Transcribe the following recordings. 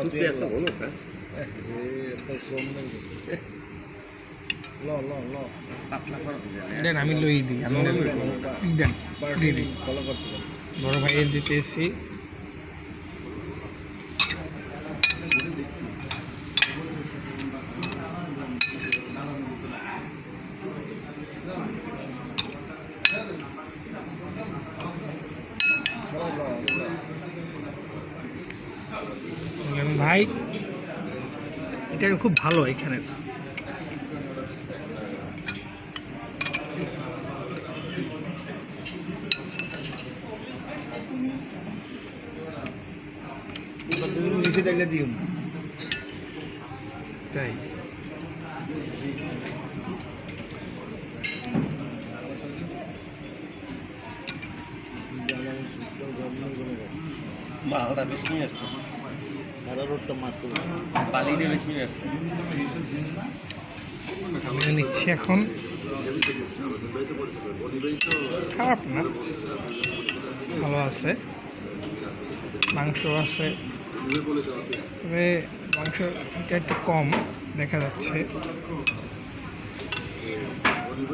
সুপে এত বলো না পাতলা দেন আমি লই দিই আমি দেন। দিয়ে বড় ভাইয়ের দিতে এসি বললেন, ভাই এটা খুব ভালো এখানে। তাই। মালটা বেশি আসছে। সারা রোডটা মারছে। বালিটা বেশি আসছে। নিচ্ছি এখন। খারাপ না। ভালো আছে। মাংস আছে। তবে মাংসটা একটু কম দেখা যাচ্ছে।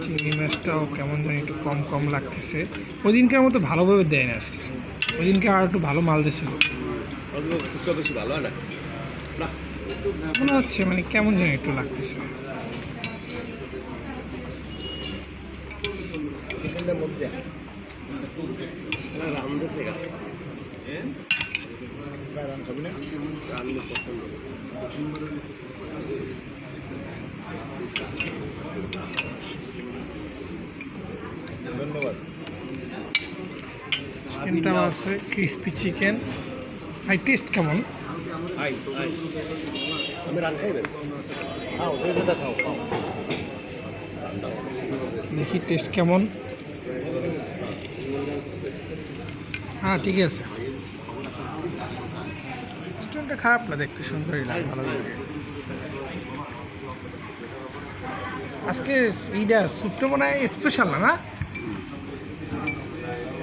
চিংড়ি মাছটাও কেমন জানি একটু কম কম লাগতেছে। ওই দিনকার মতো ভালোভাবে দেয় না আজকে। ওদিনকে আর একটু ভালো মাল দিয়েছিল। ভালো না মনে হচ্ছে মানে কেমন জানি একটু লাগতেছে। এখানটার চিকেনটাও আছে ক্রিসপি চিকেন আই টেস্ট কেমন? দেখি টেস্ট কেমন। হ্যাঁ ঠিক আছে। রেস্টুরেন্টটা খারাপ না, দেখতে সুন্দরই লাগে, ভালো লাগে। আজকে এইটা স্যুপটা মনে হয় স্পেশাল না?